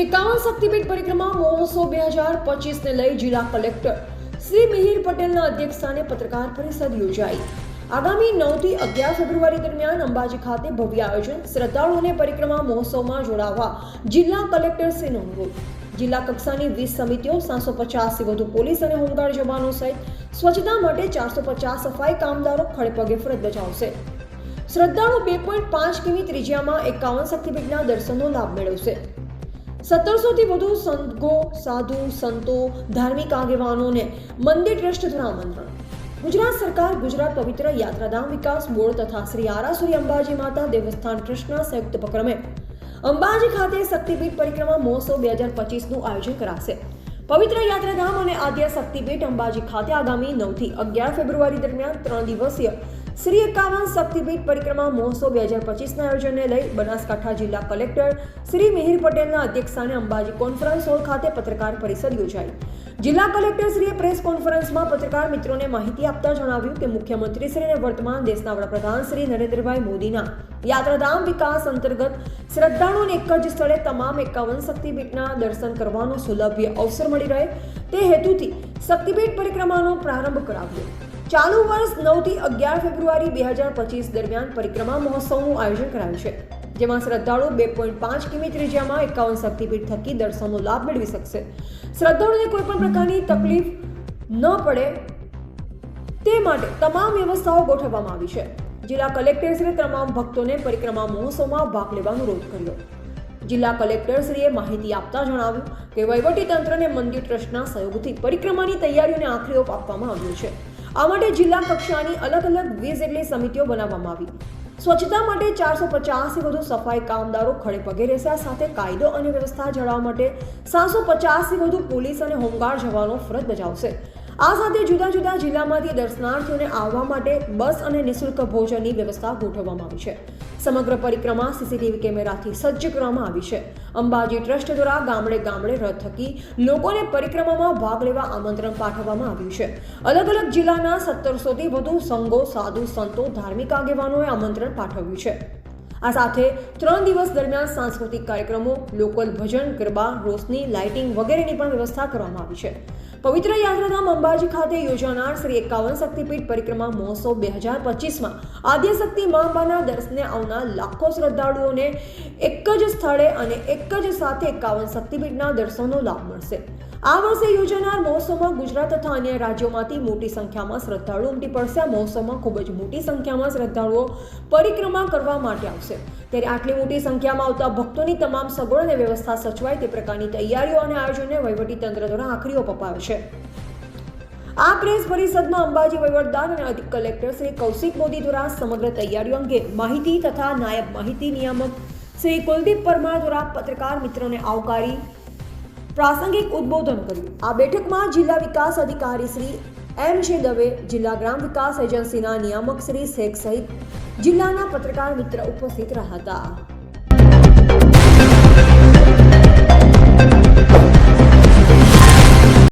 શ્રી શક્તિપીઠ પરિક્રમા મહોત્સવ બે હજાર પચીસને લઈ જિલ્લા કલેક્ટર શ્રી મિહિર પટેલના અધ્યક્ષસ્થાને પત્રકાર પરિષદ યોજાઈ. આગામી નવથી અગિયાર ફેબ્રુઆરી દરમિયાન અંબાજી ખાતે ભવ્ય આયોજન શ્રદ્ધાળુઓને પરિક્રમા મહોત્સવમાં જોડાવા જિલ્લા કલેક્ટર શ્રીનો અનુરોધ. જિલ્લા કક્ષાની વીસ સમિતિઓ, સાતસો પચાસથી વધુ પોલીસ અને હોમગાર્ડ જવાનો સહિત સ્વચ્છતા માટે ચારસો પચાસ સફાઈ કામદારો ખડેપગે ફરજ બજાવશે. શ્રદ્ધાળુ બે પોઈન્ટ પાંચ કિમી ત્રિજ્યામાં એકાવન શક્તિપીઠના દર્શનનો લાભ મેળવશે. સત્તરસોથી વધુ સંતો સાધુ, સંતો, ધાર્મિક આગેવાનોને મંદિર ટ્રસ્ટ દ્વારા આમંત્રણ ગુજરાત સરકાર ગુજરાત પવિત્ર યાત્રાધામ વિકાસ બોર્ડ તથા શ્રી આરાસુરી અંબાજી માતા દેવસ્થાન ટ્રસ્ટના સંયુક્ત ઉપક્રમે અંબાજી ખાતે શક્તિપીઠ પરિક્રમા મહોત્સવ બે હજાર પચીસનું આયોજન કરાશે. પવિત્ર યાત્રાધામ અને આદ્ય શક્તિપીઠ અંબાજી ખાતે આગામી નવથી અગિયાર ફેબ્રુઆરી દરમિયાન ત્રણ દિવસીય શ્રી એકાવન શક્તિપીઠ પરિક્રમા મહોત્સવ બે હજાર પચીસના આયોજનને લઈ બનાસકાંઠા જિલ્લા કલેક્ટર શ્રી મિહિર પટેલના અધ્યક્ષસ્થાને અંબાજી કોન્ફરન્સ હોલ ખાતે પત્રકાર પરિષદ યોજાઈ. જિલ્લા કલેક્ટરશ્રીએ પ્રેસ કોન્ફરન્સમાં પત્રકાર મિત્રોને માહિતી આપતા જણાવ્યું કે મુખ્યમંત્રીશ્રીને વર્તમાન દેશના વડાપ્રધાન શ્રી નરેન્દ્રભાઈ મોદીના યાત્રાધામ વિકાસ અંતર્ગત શ્રદ્ધાળુઓને એક જ સ્થળે તમામ એકાવન શક્તિપીઠના દર્શન કરવાનો સુલભ્ય અવસર મળી રહે. તે હેતુથી શક્તિપીઠ પરિક્રમાનો પ્રારંભ કરાવ્યો. ચાલુ વર્ષ નવથી અગિયાર ફેબ્રુઆરી બે હજાર પચીસ દરમિયાન પરિક્રમા મહોત્સવનું આયોજન કરાયું છે, જેમાં શ્રદ્ધાળુ બે પોઈન્ટ પાંચ કિમી ત્રિજ્યામાં એકાવન શક્તિપીઠ થકી દર્શનનો લાભ મેળવી શકશે. શ્રદ્ધાળુને કોઈ પણ પ્રકારની તકલીફ ન પડે તે માટે તમામ વ્યવસ્થાઓ ગોઠવવામાં આવી છે. જિલ્લા કલેક્ટરશ્રીએ તમામ ભક્તોને પરિક્રમા મહોત્સવમાં ભાગ લેવા અનુરોધ કર્યો. જિલ્લા કલેક્ટરશ્રીએ માહિતી આપતા જણાવ્યું કે વહીવટી તંત્રને મંદિર ટ્રસ્ટના સહયોગથી પરિક્રમાની તૈયારીઓને આખરી ઓપ આપવામાં આવ્યો છે. આ માટે જિલ્લા કક્ષાની અલગ અલગ વીસ જેટલી સમિતિઓ બનાવવામાં આવી. સ્વચ્છતા માટે ચારસો પચાસથી વધુ સફાઈ કામદારો ખડે પગે રહેશે. સાથે કાયદો અને વ્યવસ્થા જાળવવા માટે સાતસો પચાસથી વધુ પોલીસ અને હોમગાર્ડ જવાનો ફરજ બજાવશે. આ સાથે જુદા જુદા જિલ્લામાંથી દર્શનાર્થીઓને આવવા માટે બસ અને નિઃશુલ્ક ભોજનની વ્યવસ્થા ગોઠવવામાં આવી છે. સમગ્ર પરિક્રમા સીસીટીવી કેમેરાથી સજ્જ કરવામાં આવી છે. અંબાજી ટ્રસ્ટ દ્વારા ગામડે ગામડે રથ થકી લોકોને પરિક્રમામાં ભાગ લેવા આમંત્રણ પાઠવવામાં આવ્યું છે. અલગ અલગ જિલ્લાના સત્તરસોથી વધુ સંઘો, સાધુ, સંતો, ધાર્મિક આગેવાનોએ આમંત્રણ પાઠવ્યું છે. આ સાથે ત્રણ દિવસ દરમિયાન સાંસ્કૃતિક કાર્યક્રમો, લોકલ ભજન, ગરબા, રોશની, લાઇટિંગ વગેરેની પણ વ્યવસ્થા કરવામાં આવી છે. પવિત્ર યાત્રાધામ અંબાજી ખાતે યોજાનાર શ્રી એકાવન શક્તિપીઠ પરિક્રમા મહોત્સવ બે હજાર પચીસમાં. આદ્યશક્તિ મા અંબાના દર્શને આવનાર લાખો શ્રદ્ધાળુઓને એક જ સ્થળે અને એક જ સાથે એકાવન શક્તિપીઠના દર્શનનો લાભ મળશે. આ વર્ષે યોજાનાર મહોત્સવમાં ગુજરાત તથા અન્ય રાજ્યોમાંથી મોટી સંખ્યામાં શ્રદ્ધાળુઓ ઉમટી પડશે. આ મહોત્સવમાં ખૂબ જ મોટી સંખ્યામાં શ્રદ્ધાળુઓ પરિક્રમા કરવા માટે આવશે. ત્યારે આટલી મોટી સંખ્યામાં આવતા ભક્તોની તમામ સગવડ અને વ્યવસ્થા સચવાય તે પ્રકારની તૈયારીઓ અને આયોજનને વહીવટી તંત્ર દ્વારા આખરીઓ અપાવે છે. આ પ્રેસ પરિષદમાં અંબાજી વહીવટદાર અને અધિક કલેક્ટર શ્રી કૌશિક મોદી દ્વારા સમગ્ર તૈયારીઓ અંગે માહિતી તથા નાયબ માહિતી નિયામક શ્રી કુલદીપ પરમાર દ્વારા પત્રકાર મિત્રોને આવકારી પ્રાસંગિક ઉદબોધન કર્યું. આ બેઠકમાં જિલ્લા વિકાસ અધિકારી શ્રી એમ છે દવે, જિલ્લા ગ્રામ વિકાસ એજન્સીના નિયામક શ્રી શેખ સહિત જિલ્લાના પત્રકાર મિત્ર ઉપસ્થિત રહ્યા હતા.